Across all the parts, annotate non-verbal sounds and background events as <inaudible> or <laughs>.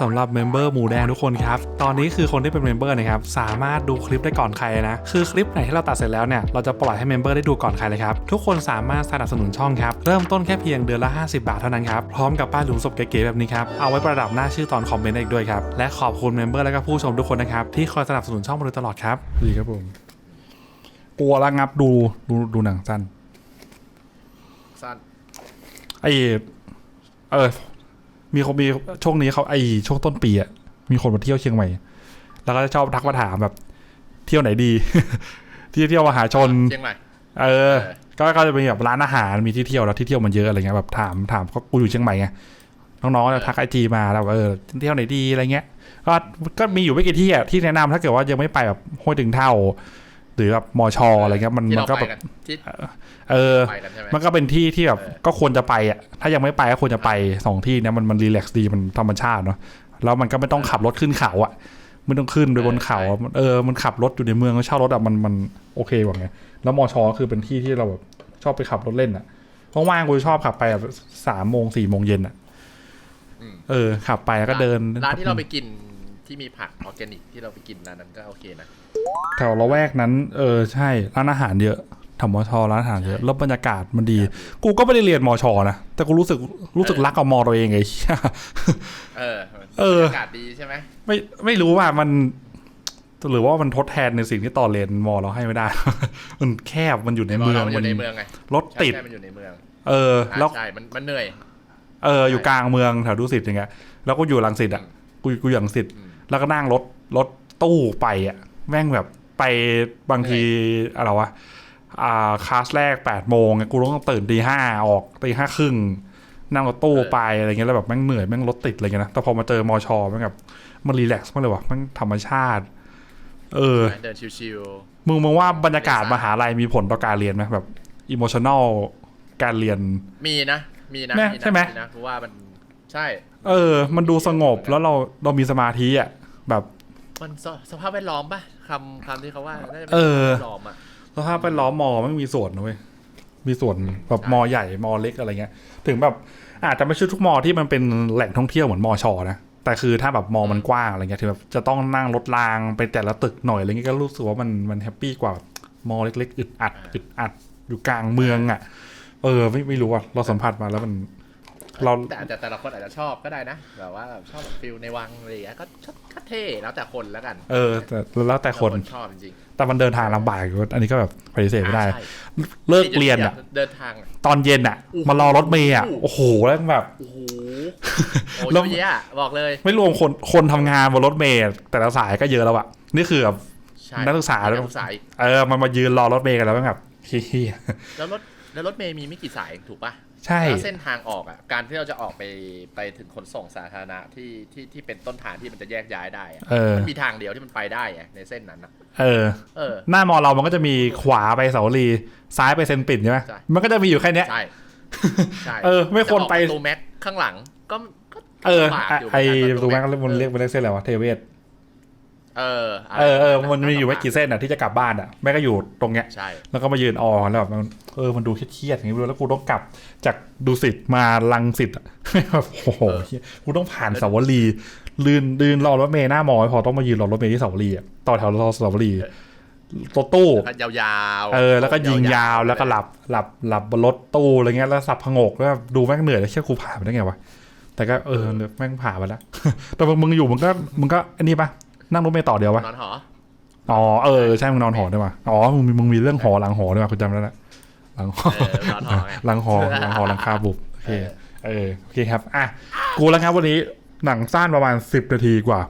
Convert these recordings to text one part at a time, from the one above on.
สำหรับเมมเบอร์หมูแดงทุกคนครับ ตอนนี้คือคนที่เป็นเมมเบอร์นะครับสามารถดูคลิปได้ก่อนใครนะ คือคลิปไหนที่เราตัดเสร็จแล้วเนี่ยเราจะปล่อยให้เมมเบอร์ได้ดูก่อนใครเลยครับ ทุกคนสามารถสนับสนุนช่องครับ เริ่มต้นแค่เพียงเดือนละ 50 บาทเท่านั้นครับ พร้อมกับป้ายหลุมศพเก๋ๆแบบนี้ครับ เอาไว้ประดับหน้าชื่อตอนคอมเมนต์ได้อีกด้วยครับ และขอบคุณเมมเบอร์และก็ผู้ชมทุกคนนะครับที่คอยสนับสนุนช่องมาโดยตลอดครับดีครับผมกลัวระงับดูดูดูหนังสั้นสั้นไอเออ มีคนมีช่วงนี้เขาไอช่วงต้นปีอะมีคนมาเที่ยวเชียงใหม่ แล้วก็จะชอบทักมาถามแบบ เที่ยวไหนดี ที่เที่ยวมหาชนเชียงใหม่เออเออก็ก็จะเป็นแบบร้านอาหารมีที่เที่ยวแล้วที่เที่ยวมันเยอะอะไรเงี้ยแบบถามถามก็กูอยู่เชียงใหม่ไงน้องๆก็จะทักไอจีมาแล้วเออเที่ยวไหนดีอะไรเงี้ย ก็ก็มีอยู่ไม่กี่ที่อะที่แนะนำถ้าเกิดว่ายังไม่ไปแบบห้วยถึงเท่า หรือแบบมอชออะไรเงี้ยมันที่มันเราก็ไปแบบกันที่เออไปกันใช่ไหมมันก็เป็นที่ที่แบบเออก็ควรจะไปอะถ้ายังไม่ไปก็ควรจะไปสองที่เนี้ยมันมันรีแลกซ์ดีมันธรรมชาติเนาะแล้วมันก็ไม่ต้องขับรถขึ้นเขาอะไม่ต้องขึ้นไปบนเขาอะมันเออมันขับรถอยู่ในเมืองก็เช่ารถอะมันมันโอเคกว่าไงแล้วมอชอคือเป็นที่ที่เราแบบชอบไปขับรถเล่นอะว่างๆกูชอบขับไปแบบสามโมงสี่โมงเย็นอะอืมเออขับไปแล้วก็เดินร้านที่เราไปกิน ที่มีผักออร์แกนิกที่เราไปกินร้านนั้นก็โอเคนะ แถวละแวกนั้น เออใช่ร้านอาหารเยอะแถวมอชอร้านอาหารเยอะแล้วบรรยากาศมันดี กูก็ไม่ได้เรียนมอชอนะ แต่กูรู้สึกรู้สึกรักกับมอตัวเองไงเออ เออบรรยากาศดีใช่ไหมไม่ไม่รู้ว่ามัน หรือว่ามันทดแทนในสิ่งที่ตอนเรียนมอเราให้ไม่ได้ มันแคบมันอยู่ในเมืองมันอยู่ในเมืองไงรถติดใช่ใช่มันอยู่ในเมือง เออ แล้วใช่มันมันเหนื่อย เออ อยู่กลางเมืองแถวดุสิตอย่างเงี้ยแล้วก็อยู่ลังสิตอะกูกูอยู่ลังสิตอืม แล้วก็นั่งรถรถตู้ไปอะแม่งแบบไปบางทีอะไรวะอ่าคลาสแรกแปดโมงไงกูต้องตื่นตีห้าออกตีห้าครึ่งนั่งรถตู้ไปอะไรเงี้ยแล้วแบบแม่งเหนื่อยแม่งรถติดอะไรเงี้ยนะแต่พอมาเจอมอชอแม่งแบบมันรีแลกซ์มากเลยว่ะแม่งธรรมชาติ เออเดินชิวมึงมึงว่าบรรยากาศมหาลัยมีผลต่อการเรียนไหมแบบอิโมชัน a ลการเรียนๆมีนะมีนะเนี่ยนะใช่ไหมนะเพราะว่ามันใช่ เออ มันดูสงบแล้วเราเรามีสมาธิอะ แบบ มันสสภาพแวดล้อมป่ะคำคำที่เขาว่าน่าจะเป็นเออ สภาพแวดล้อมอะ สภาพแวดล้อมมอไม่มีส่วนนะเว้ยมีส่วนแบบใช่มอใหญ่มอเล็กอะไรเงี้ย ถึงแบบอาจจะไม่ใช่ทุกมอที่มันเป็นแหล่งท่องเที่ยวเหมือนมอชอนะแต่คือถ้าแบบมอมันกว้างอะไรเงี้ยถึงแบบจะต้องนั่งรถรางไปแต่ละตึกหน่อยอะไรเงี้ยก็รู้สึกว่ามันมันแฮปปี้กว่าแบบมอเล็กๆอึดอัดอึดอัดอยู่กลางเมืองอะ เออไม่ไม่รู้อะเราสัมผัสมาแล้วมัน เราแต่อาจจะแต่ละคนอาจจะชอบก็ได้นะแบบว่าแบบชอบแบบฟิลในวังอะไรอย่างเงี้ยก็ก็ก็เท่แล้วแต่คนแล้วกัน เออแต่แล้วแต่คนชอบจริงแต่มันเดินทางลำบากอยู่อันนี้ก็แบบปฏิเสธๆไม่ได้ใช่เลิกเรียนอะเดินทางอะตอนเย็นอะโอ้โหมารอรถเมย์อะโอ้โหแล้วแบบโอ้โหโอ้ยแล้วเยอะแยะบอกเลย ไม่รวมคนคนทำงานบนรถเมย์แต่ละสายก็เยอะแล้วอะนี่คือแบบใช่นักศึกษานักศึกษาอีกเออมันมายืนรอรถเมย์กันแล้วก็แบบเฮียแล้วรถแล้วรถเมย์มีไม่กี่สายถูกปะ ใช่แล้วเส้นทางออกอะการที่เราจะออกไปไปถึงขนส่งสาธารณะที่ที่ที่เป็นต้นทางที่มันจะแยกย้ายได้อะเออ มันมีทางเดียวที่มันไปได้อะในเส้นนั้นอะเออ เออ หน้ามอเรามันก็จะมีขวาไปเสาวรีซ้ายไปเซนปิ่นใช่ไหมใช่ มันก็จะมีอยู่แค่เนี้ย ใช่ใช่เออไม่ควรไป จะออกประตูแม็กข้างหลังก็ก็เออลำบากไอ้ยู่ไอ้เหมือนกันตรงนั้นประมันเรียกมันเรียกเส้นอะไรวะเทเวศ เออเออเออมันมีอยู่ไม่กี่เส้นอะที่จะกลับบ้านอะแม่ก็อยู่ตรงเนี้ยใช่แล้วก็มายืนออแล้วแบบมันเออมันดูเครียดๆอย่างนี้เลยแล้วกูต้องกลับจากดุสิตมาลังสิตอะแบบโอ้โหเหี้ยกูต้องผ่านเสาวรีลืนลืนรอรถเมย์หน้ามอไม่พอต้องมายืนรอรถเมย์ที่เสาวรีอะต่อแถวรอเสาวรีรถตู้แล้วก็ยาวๆ เออ แล้วก็ยิงยาว แล้วก็หลับ หลับ หลับบนรถตู้อะไรเงี้ย แล้วสับพงกแล้วแบบดูแม่งเหนื่อยแล้วเชื่อกูผ่านไปได้ไงวะ แต่ก็เออ แม่งผ่านไปแล้ว แต่มึงอยู่มึงก็มึงก็อันนี้ปะ นั่งรถเมย์ต่อเดียวปะนอนหอ อ๋อเออใช่มึงนอนหอด้วยว่ะอ๋อมึงมีมึงมีเรื่องหอหลังหอด้วยว่ะคุณจำได้แล้วหลังหอเออนอนหอไง หลังหอหลังหอหลังคาบุบโอเคเออเออโอเคครับอะกูแล้วครับวันนี้หนังสั้นประมาณสิบนาทีกว่า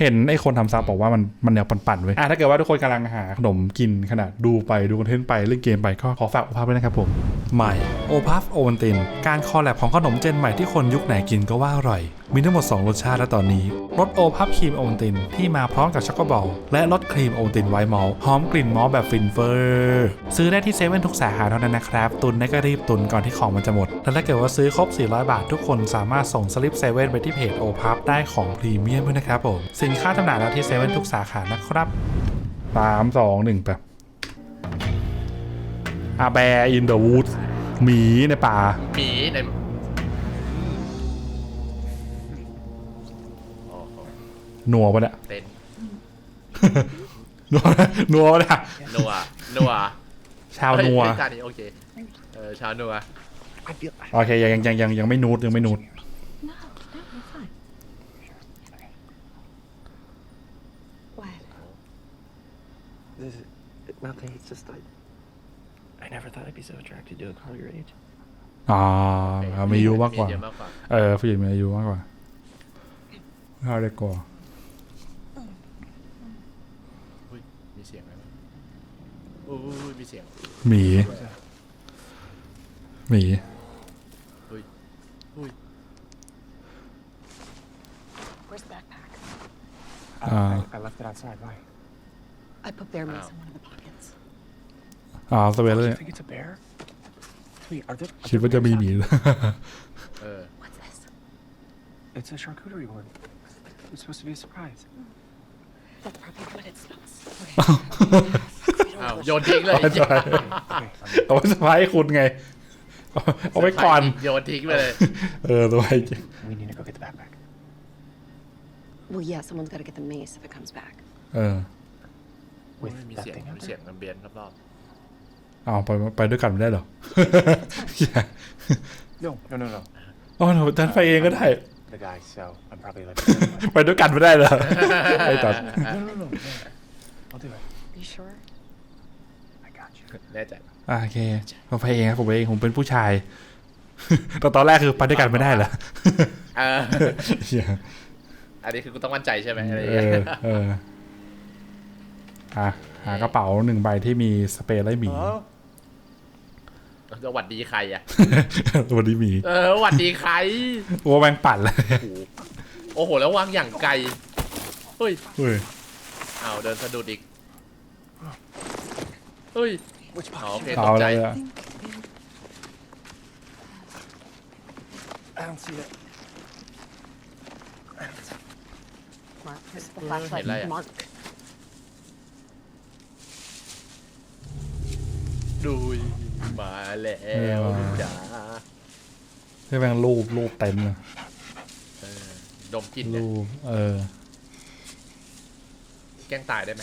เห็นไอ้คนทำซับบอกว่ามันมันแนวปั่นๆเว้ยอะถ้าเกิดว่าทุกคนกำลังหาขนมกินขนาดดูไปดูคอนเทนต์ไปเล่นเกมไปก็ขอฝากโอภาพด้วยนะครับผม ใหม่โอพัฟโอวันตินการคอลแลบของขนมเจนใหม่ที่คนยุคไหนกินก็ว่าอร่อยมีทั้งหมด 2 รสชาติและตอนนี้ รสโอพัฟครีมโอวันติน ที่มาพร้อมกับช็อกโกบอล และรสครีมโอวันตินไวท์มอลต์หอมกลิ่นมอลต์แบบฟินเฟอร์ ซื้อได้ที่เซเว่นทุกสาขาเท่านั้นนะครับ ตุนได้ก็รีบตุนก่อนที่ของมันจะหมด และถ้าเกิดว่าซื้อครบ 400 บาททุกคนสามารถส่งสลิปเซเว่นไปที่เพจโอพัฟได้ของพรีเมียมด้วยนะครับผมสินค้าจำหน่ายแล้วที่เซเว่นทุกสาขานะครับสามสองหนึ่งไปอาแบร์อินเดอะวูดหมีในป่าหมีใน นัวปะเนี่ยเต้นนัวนัวปะเนี่ยนัวนัวชาวนัวเฮ้ยจานนี้โอเคเออชาวนัว I feel. โอเคยังยังยังยังไม่นูดยังไม่นูด No, no, you're fine. What? This is nothing. It's just I. I never thought I'd be so attracted to a girl your age. อ่ามีอายุมากกว่าเยอะมากกว่าเออผู้หญิงมีอายุมากกว่าข้าวเด็กกว่า อุ้ยมีเสียง หมีหมี อุ้ยอุ้ย Where's the backpack? I, Uh. I, I left it outside. Why? I put bear mace Ow. in one of the pockets. อ่าสเวล Do เล you ย think it's a bear? Wait, are there? are คิด there ว่าจะมี bears หมี out- เออ What's this? It's a charcuterie board. It's supposed to be a surprise. That's probably what it smells. อ้าว โยนทิ้งเลยเอาไปใส่ Okay. เอาไว้สะพายคุณไง เอาเอาไว้ก่อน โยนทิ้งไปเลย เออตัวไอ้ We need to go get the backpack. Well, yeah, someone's got to get the mace if it comes back. เออ With มี that เสียง thing มี out เสียง there. น้ำเบียนรอบเอาไปไปด้วยกันไม่ได้เหรอ อย่า No, no, no, no. อ๋อหนูจันไปเองก็ได้ The guy. So I'm probably like. no, ไปด้วยกันไม่ได้เหรอไอ้ตัด no, no, no. I'll do it. You sure? I got you. ๆแน่ใจอะโอเคผมไปเองครับผมไปเองผมเป็นผู้ชายแต่ตอนแรกคือไปด้วยกันไม่ได้เหรอเออเหี้ยอันนี้คือกูต้องมั่นใจใช่ไหมอะไรอเอย่างเงี้อยเอออะหากระเป๋าหนึ่งใบที่มีสเปรย์ไล่หมีจะหวัดดีใครอะตัวนี้หมีเออหวัดดีใครโอ้แมงปั่นเลยโอ้โห แล้ววางอย่างไกลเฮ้ยเฮ้ยอ้าวเดินสะดุดอีกเฮ้ย Which อ๋อ box? โอเคเอาตกใจ เลยอะ I don't see it. I don't see Mark, here's the Mm, flashlight. hey, Leia. Mark. ดูยมาแล้วเออจ้าที่แม่งรูปรูปเต็มเลยเออดมกลิ่นเนี่ยรูปเออ แกล้งตายได้ไหม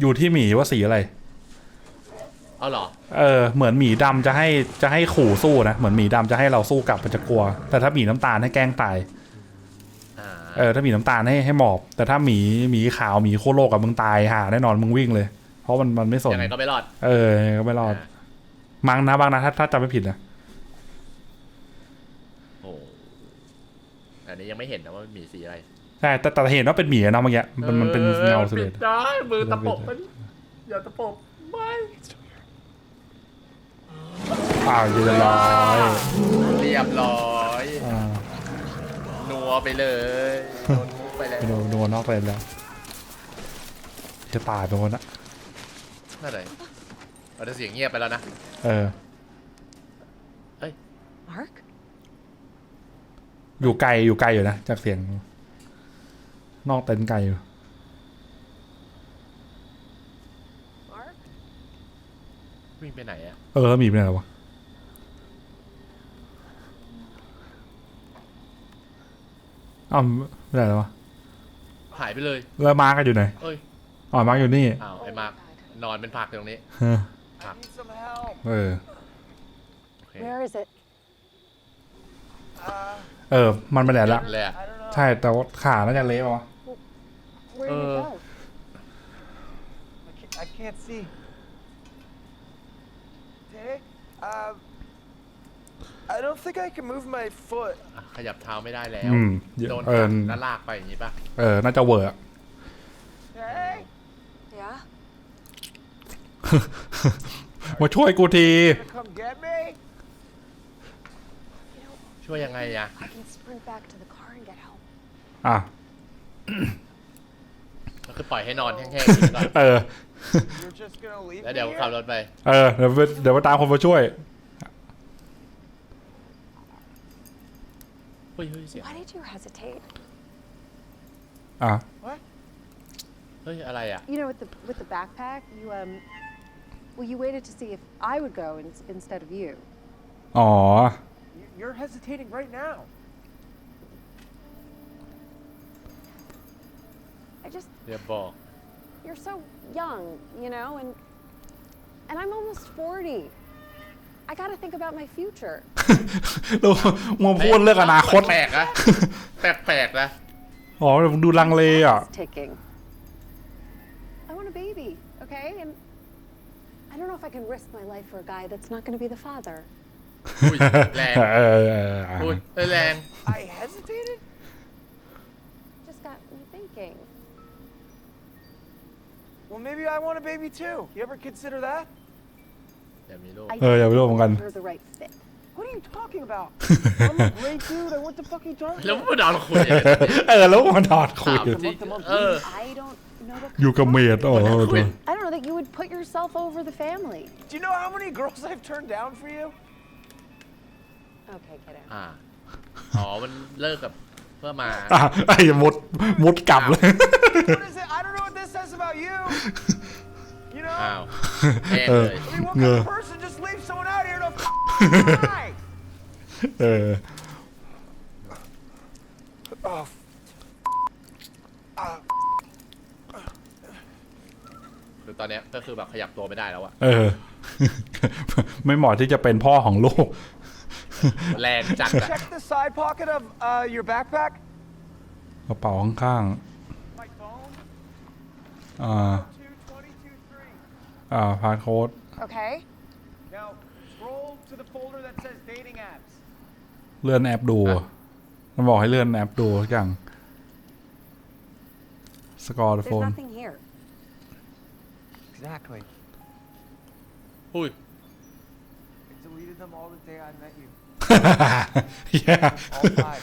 อยู่ที่หมีว่าสีอะไร เอาเหรอ เออเหมือนหมีดำจะให้จะให้ขู่สู้นะเหมือนหมีดำจะให้เราสู้กลับมันจะกลัว แต่ถ้าหมีน้ำตาลให้แกล้งตายอ่าเออถ้าหมีน้ำตาลให้ให้หมอบ แต่ถ้าหมีหมีขาวหมีโคโลกกับมึงตายห่าแน่นอนมึงวิ่งเลย เพราะมันมันไม่สนยังไงก็ไม่รอด เออยังไงก็ไม่รอดามั้งนะบางนะถ้าถ้าจำไม่ผิดนะโอ้อันนี้ยังไม่เห็นนะว่ามันมีสีอะไรใช่แต่แต่เห็นว่าเป็นหมีอะเนาะเมื่อกี้มันมันเป็นเงาออสเลปิดดได้มือตะปบมันอย่าตะปบไม่ อ้าวเรียบร้อยเรียบร้อยอ่านัวไปเลยโดนมุกไปแล้วโดนโดนนอกเลนแล้วจะตายไปหมดนะนั่นเลยเราจะเสียงเงียบไปแล้วนะ เออ Mark? อยู่ไกลอยู่ไกลอยู่นะจากเสียง นอกเต็นท์ไกลอยู่ Mark? วิ่งไปไหนอะเออแล้วหมีไปไหนแล้ววะ อ้าวไม่ได้แล้ววะหายไปเลย แล้วมาร์กกันอยู่ไหนเอ้ย อ๋อมาร์กอยู่นี่อ้าวไอ้มาร์กนอนเป็นผักอยู่ตรงนี้เออผัก Need some help. เออ โอเค Where is it? Uh, เออ มันไปไหนละเลยอะ I don't know. ใช่แต่ว่าขาน่าจะเละปะวะ Where did Uh, it go? I can't, I can't see. Hey, um, I don't think I can move my foot. อะขยับเท้าไม่ได้แล้ว อืมโดนเออผลักแล้วลากไปอย่างนี้ป่ะ เออ น่าจะเวอร์อะ Hey, Yeah? มาช่วยกูที you gonna come get me? You know, ช่วยยังไงอะ I can sprint back to the car and get help. อะ ก็คือปล่อยให้นอนแห้งๆอย่างนี้ก่อนเออ You're just gonna leave แล้ว me เดี๋ยว here? ขับรถไป เออ เดี๋ยวไปเดี๋ยวไปตามคนมาช่วย เฮ้ยเฮ้ยเสียง Why did you hesitate? อ่ะ เฮ้ยอะไรอะ You know, with the with the backpack, you um, well, you waited to see if I would go in, instead of you. อ๋อ You- You're hesitating right now. just เดี๋ยวบอก you're so young, you know, and and I'm almost 40. I got to think about my future. ดูมัวพูดเรื่องอนาคต แปลกๆนะแปลกๆนะ อ๋อดูลังเลอ่ะ Clock is ticking. I want a baby, okay? And I don't know if I can risk my life for a guy that's not going to be the father. <laughs> อุ้ยแรง เออเออ อุ้ยเอ้ยแรง I hesitated? Just got me thinking. Well, maybe I want a baby too. You ever consider that? เดี๋ยวมีลูก I เอออย่าไปรู้เหมือนกัน You're the right fit. What are you talking about? I'm a great dude. I what the fuck are you talking แล้ว about? มึงเอาคุยอะไรกันเนี่ย เออแล้วมันถอดคุย ถามจริงเออ I don't know what อยู่กับเมดอ๋อ I don't know that you would put yourself over the family. Do you know how many girls I've turned down for you? Okay, get out. อ่าอ๋อมันเลิกกับเพื่อมา อะไอ้มดมดกลับเลย What is it? I don't know what this says about you. You know? อ้าวแอนเอเลอย I mean, what เง kind อ of person just leaves someone out here to die? เออ Oh, คือตอนเนี้ยก็คือแบบขยับตัวไม่ได้แล้วอะเออ ไม่เหมาะที่จะเป็นพ่อของลูก แรงจัดอะ check the side pocket of uh, your backpack. กระเป๋าข้าง My phone. ๆอ่า อ่าพาสโค้ด Okay. Now scroll to the folder that says dating apps. เลื่อนแอปดู มันบอกให้เลื่อนแอปดูทุกอย่างสกอร์ There's โฟน nothing here. Exactly. อุ้ย I deleted them all the day I met you. แย่ All five.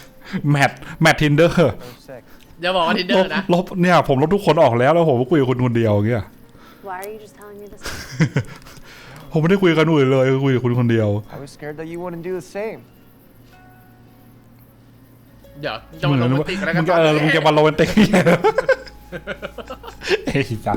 แมทแมททินเดอร์ Those six. อย่าบอกว่าทินเดอลบร์นะ ลบเนี่ย ผมลบทุกคนออกแล้วแล้วผมก็คุยกับคุณคนเดียวอย่างเงี้ย Why are you just telling me this? ผมไม่ได้คุยกับคนอื่นเลยคุยกับคุณคนเดียว I was scared that you wouldn't do the same. เดี๋ยวจะมาโรแมนติกอะไรกัมึนงจะเออมึงจะมาโรแมนติกเอ้ยจ้ะ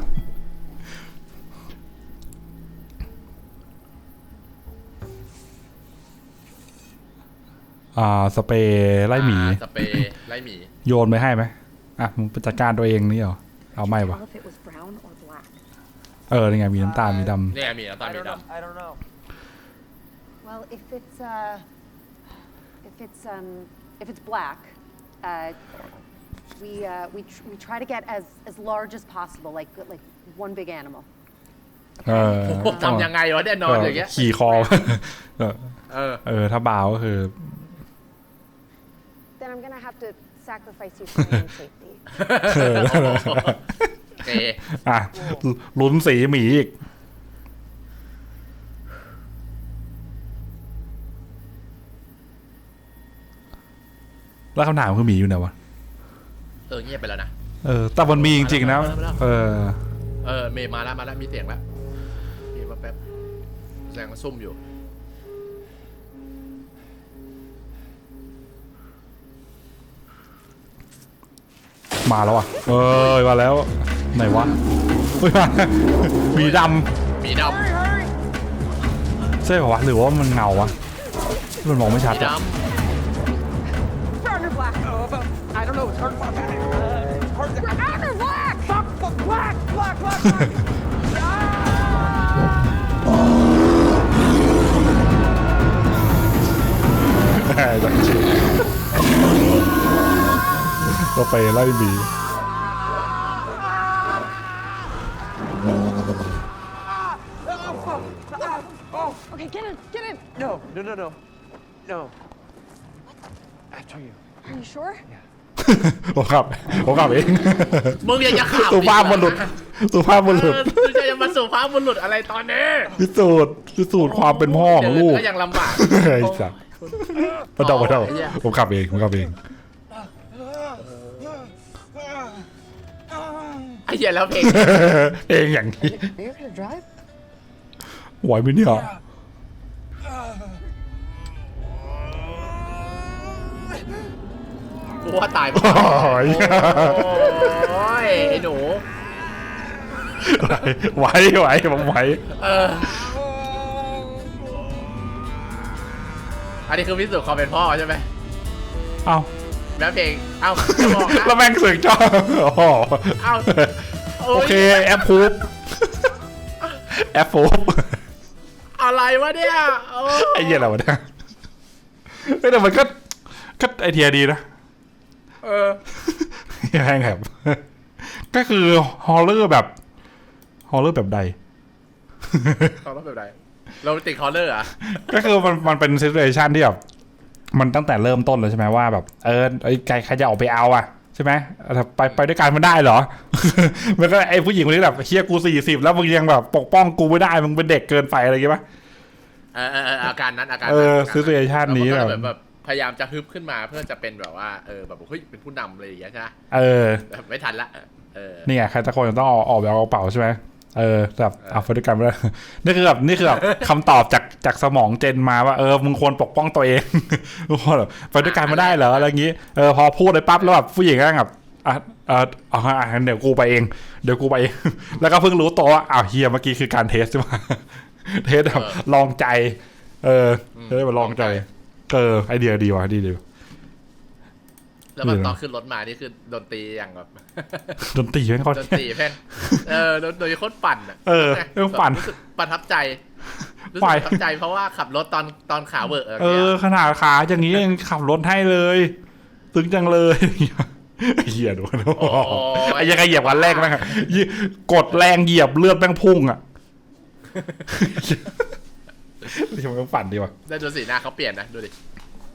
อ่าสเปรย์ไล่หมี อ่าสเปรย์ไล่หมีโยนไปให้ไหมอะมึงไปจัดการตัวเองนี่เหรอเอาไม่ปะ Tell if it was brown or black. เออนี่ไงมีน้ำตาลมีดเนี่ยมีน้ำตาล I มี don't ด know. I don't know. Well, if it's uh, if it's um, if it's black, uh, we uh, we tr- we try to get as as large as possible, like like one big animal. ำเออำทำยังไงวะเนี่ยนอนอย่างเงี้ยขี่คอ เออเออ เออถ้าบาวก็คือ Then I'm gonna have to sacrifice you for my own safety. โอ เค อะลุ้นสีหมีอีก แล้วคำถามคือหมีอยู่ไหนวะ เออเงียบไปแล้วนะ เออ แต่มันมีจริงๆนะมาแล้วมาแล้วเออ เออ เมย์มาแล้วมาแล้วมีเสียงแล้วมีมาแป๊บแสดงว่าซุ่มอยู่ มาแล้วอะ เอ้ยมาแล้ว ไหนวะเฮ้ยมาหมีดมีดำำใช่ปะวะหรือว่ามันเงาวะมันมองไม่ชัดมีอะด Brown or black? Oh, about, I don't know. It's hard to. Uh, it's hard to. Brown or black? Fuck, fuck, black, black, black, black. แหม่จังจริงก็ไปไล่หมี Okay, get in, get in. No, no, no, no, no. After you. Are you sure? ผมขับผมขับเองำมึงอย่าจะขับสุภาพบุรุษสุภาพบุเอรุษอมึงจะยังมาสุภาพบุรุษอะไรตอนนี้พิสูจน์พิสูจน์ความเป็นพ่อของลูกเดินก็ยังลำบากไอ้สัสมาเดามาเดาไอ้เหี้ยผมขับเองผมขับเองไอ้เหี้ยแล้วเพลงเองอย่างนี้ You're gonna drive? ไหวไหมเนี่ย กูว่าตายไปโอ้ยโอ้ยไอ้หนู ไหวไหวผมไหวเออ อันนี้คือพิสูจน์ความเป็นพ่อใช่ไหมเอ้าแล้วเพลง เอ้าจะบอกนะ แล้วแม่งเสือกจ้อโอ้โหเอ้า โอเคแอปพูบแอปพูบอะไรวะเนี่ยโอ้ไอ้เหี้ยอะไรวะเนี่ยเฮ้ยแต่มันก็ก็ไอเทียดีนะ เออแม่งแบบ ก็คือฮอลเลอร์แบบฮอลเลอร์แบบใดเขาต้องแบบไหนโรแมนติกคอร์เลอร์อะก็คือมันมันเป็นซิ t u a ชันที่แบบมันตั้งแต่เริ่มต้นเลยใช่ไหมว่าแบบเออไอ้ใครใครจะออกไปเอาอะใช่ไหมแต่ไปไปด้วยกันมันได้เหรอ มันก็ไอ้ผู้หญิงคนนี้แบบเฮียกูสี่สิบแล้วมึงยังแบบปกป้องกูไม่ได้มึงเป็นเด็กเกินไปอะไรอย่างเงี้ยปะเออเออเอออาการนั้นอาการเอออาการ situation นี้แล้วแบบมัก็แบบแบบ พยายามจะฮึบขึ้นมาเพื่อจะเป็นแบบว่าเออแบบเฮ้ยเป็นผู้นำอะไรอย่างเงี้ยใช่ไหมเออแต่ไม่ทันละเออนี่ไงใครตะโกนต้องออกออกแบบเอากระเป๋าใช่ไหมเออแบบเอาไปด้วยกันไม่ได้นี่คือแบบนี่คือแบบคำตอบจากจากสมองเจนมาว่าเออมึงควรปกป้องตัวเองมึงควรแบบไปด้วยกันไม่ได้เหรออะไรอย่างงี้เออพอพูดเลยปั๊บแล้วแบบผู้หญิงก็แบบอะเออเอาอะงั้นเดี๋ยวกูไปเอง เดี๋ยวกูไปเองแล้วก็เพิ่งรู้ตัวว่าอ้าวเฮียเมื่อกี้คือการเทสใช่ไหมเทสแบบลองใจ เออเทสแบบลองใจ เออไอเดียดีว่ะดีดีแล้วแบบเออตอนขึ้นรถมานี่คือดนตรีอย่างแบบดนตรีแม่งเขาดนตรีแพ่งเออดนตรีโคตรปั่นอะเออเรื่องปั่นรู้สึกประทับใจรู้สึกไปประทับใจเพราะว่าขับรถตอนตอนขาเวอร์เออขนาดขาอย่างนี้ยังขับรถให้เลยตึงจังเลยไอ้เหี้ยดูนะไอ้ยังไงเหยียบวันแรกแม่งอะยี่กดแรงเหยียบเลือดแม่งพุ่งอะ นี่มันต้องปั่นดีว่ะได้ดูสีหน้าเขาเปลี่ยนนะดูดิ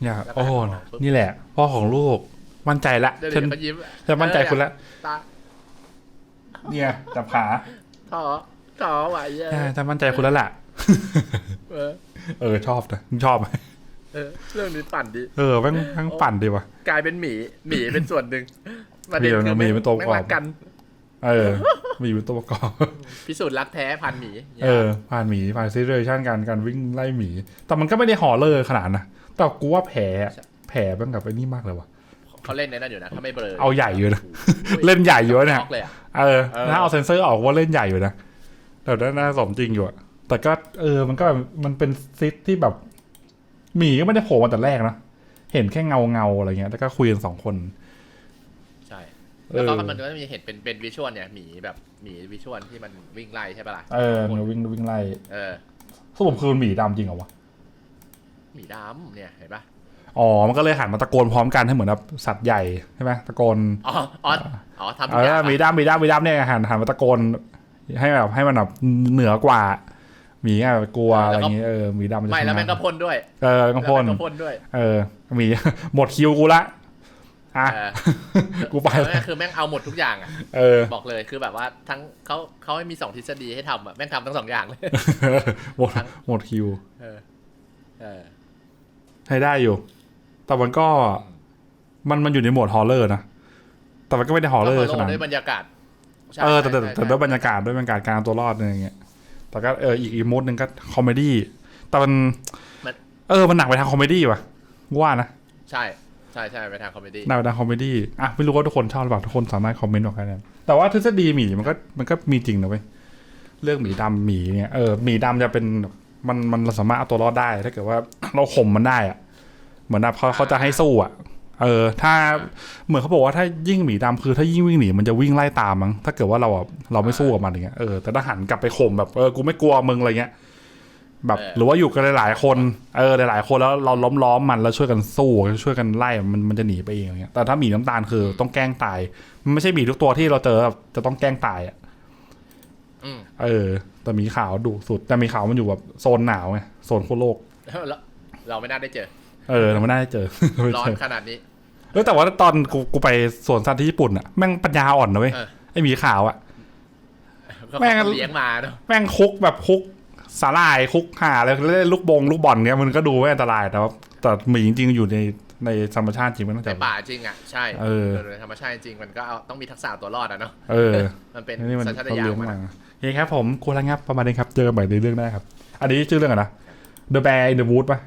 เนี่ยแล้วก็โอ้ให้เขานี่แหละ พ่อของลูก มั่นใจละเดี๋ยวฉันเขายิ้มฉันมั่นใจคุณละตาเนี่ยจับขาท้อท้อไหวเยอะใช่ฉันมั่นใจคุณแล้วล่ะเออเออชอบนะมึงชอบไหมเออเรื่องนี้ปั่นดิ เออแม่งแม่งปั่นดีว่ะ กลายเป็นหมี หมีเป็นส่วนหนึ่งประเด็นเดี๋ยวคือนะหมีเป็นตัวไม่ประกอบรักกัน เออมีเป็นตัวประกอบพิสูจน์รักแท้พันหมีเออผ่านหมีผ่านซีเรชันการการวิ่งไล่หมี แต่มันก็ไม่ได้หอเลอร์ขนาดนะแต่กูว่าแผลแผลเป็นกับไอ้นี่มากเลยว่ะเขาเล่นในนั้นอยู่นะถ้าไม่เบลอเอาใหญ่อยู่นะโอ้โเล่นใหญ่อยู่เนี่ยช็อกเลยอะเออเออถ้าเอาเซนเซอร์ออกว่าเล่นใหญ่อยู่นะแต่ด้านหน้าสมจริงอยู่อะแต่ก็เออมันก็แบบมันเป็นซิทที่แบบหมีก็ไม่ได้โผล่มาแต่แรกนะเห็นแค่เงาเงาๆอะไรเงี้ยแล้วก็คุยกันสองคนใช่เอ แล้วอก็มันก็จะมีเห็นเป็นเป็นวิชวลเนี่ยหมีแบบหมีวิชวลที่มันวิ่งไล่ใช่ปะล่ะเออมันวิ่งวิ่งไล่เออสรุปคือมันหมีดำจริงเหรอวะหมีดำเนี่ยเห็นปะอ๋อ มันก็เลยหันมาตะโกนพร้อมกันให้เหมือนแบบสัตว์ใหญ่ใช่ไหมตะโกน อ๋อ อ๋ออ๋อทำทุเอกอย่างอมีปะด้ามมีด้ามมีด้ามเนี่ยหันหันมาตะโกน ให้แบบให้มันแบบเหนือกว่าหมีอะกลัวอะไรอย่างเงี้ยเออมีด้ามนจะไม่แล้วแม่งก็ชนะพ่นด้วยเออก็พ่นแล้วแม่งก็พ่นด้วย เออหมีหมดคิวกูละ อะเออกูไปแล้วแม่งคือแม่งเอาหมดทุกอย่างอะเออบอกเลยคือแบบว่าทั้งเขาเขาให้มีสองทฤษฎีให้ทำอะแม่งทำทั้งสองอย่างเลยหมดหมดคิวเออเออให้ได้อยู่ แต่มันก็มันมันอยู่ในโหมดฮอลเลอร์นะแต่มันก็ไม่ได้ฮอลเลอร์ขก็นาดด้นั้วยนบรรยากาศใช่เออแต่แต่ใช่แต่ใช่ด้วยบรรยากาศด้วยบรรยากาศการเอาตัวรอดอะไรอย่างเงี้ยแต่ก็เอออีกอีกมูดหนึ่งก็คอมเมดี้แต่มันมัน เออมันหนักไปทางคอมเมดี้ว่ะว่านะใช่ ใช่ใช่ไปทางคอมเมดี้นักไปทางคอมเมดี้อะไม่รู้ว่าทุกคนชอบหรือเปล่าทุกคนสามารถคอมเมนต์บอกกันได้แต่ว่าทฤษฎีหมีมันก็มันก็มีจริงนะเว้ยเรื่องหมีดำหมีเนี่ยเออหมีดำจะเป็นมันมันสามารถเอาตัวรอดได้ ถ้าเกิดว่า เราข่มมันได้อะเหมือนแบบเขาเขาจะให้สู้อะ เออ ถ้าเหมือนเขาบอกว่าถ้ายิ่งหมีดำคือถ้ายิ่งวิ่งหนีมันจะวิ่งไล่ตามมั้งถ้าเกิดว่าเราอะเราไม่สู้กับมันอย่างเงี้ยเออแต่ถ้าหันกลับไปข่มแบบเออกูไม่กลัวมึงอะไรเงี้ย แบบหรือว่าอยู่กันหลายๆคนเออหลายๆ คนแล้วเราล้อมล้อมมันแล้วช่วยกันสู้ช่วยกันไล่มันมันจะหนีไปเองอย่างเงี้ยแต่ถ้าหมีน้ำตาลคือต้องแกล้งตายมันไม่ใช่หมีทุกตัวที่เราเจอแบบจะต้องแกล้งตายอะอืมเออ แต่หมีขาวดุสุด แต่หมีขาวมันอยู่แบบโซนหนาวไงโซนขั้วโลกแล้วเราไม่น่าได้เจอ เออ เราไม่ได้เจอไม่ร้อนเจอขนาดนี้เออแต่ว่าตอนกูกูไปสวนสัตว์ที่ญี่ปุ่นอะแม่งปัญญาอ่อนนะเว้ยเออไอหมีขาวอะก็แม่งเขาเลี้ยงมาเนาะแม่งคุกแบบคุก สาลายคุกห่าเลยเล่นลูกบงลูกบอลเนี้ยมันก็ดูไม่อันตรายแต่ว่าแต่หมีจริงๆอยู่ในในธรรมชาติจริงมันต้องในแต่ป่าจริงอะใช่เออในธรรมชาติจริงมันก็เอาต้องมีทักษะตัวรอดอะเนาะเออมันเป็นนี่มันสัญชาตเขาญาณเลี้ยงมันมาอะโอเคครับผมกูระงับประมาณนี้ครับ เจอกันใหม่ในเรื่องได้ครับ อันนี้ชื่อเรื่องอะไรนะ The Bear in the Wood ป่ะ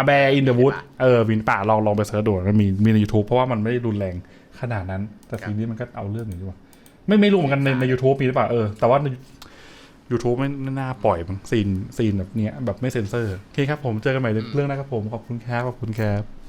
A Bear in the Wood เออมีป่าลองลองไปเสิร์ชดูมันมีมีใน YouTube เพราะว่ามันไม่ได้รุนแรงขนาดนั้น แต่ซีนี้มันก็เอาเรื่องอยู่ดีกว่าไม่ไม่รู้เหมือนกันในใน YouTube มีหรือเปล่าเออแต่ว่าใน YouTube ไม่ไม่น่าปล่อยมั้งซีนซีนแบบเนี้ยแบบไม่เซ็นเซอร์โอเคครับผมเจอกันใหม่ในเรื่องหนะครับผมขอบคุณครับขอบคุณครับ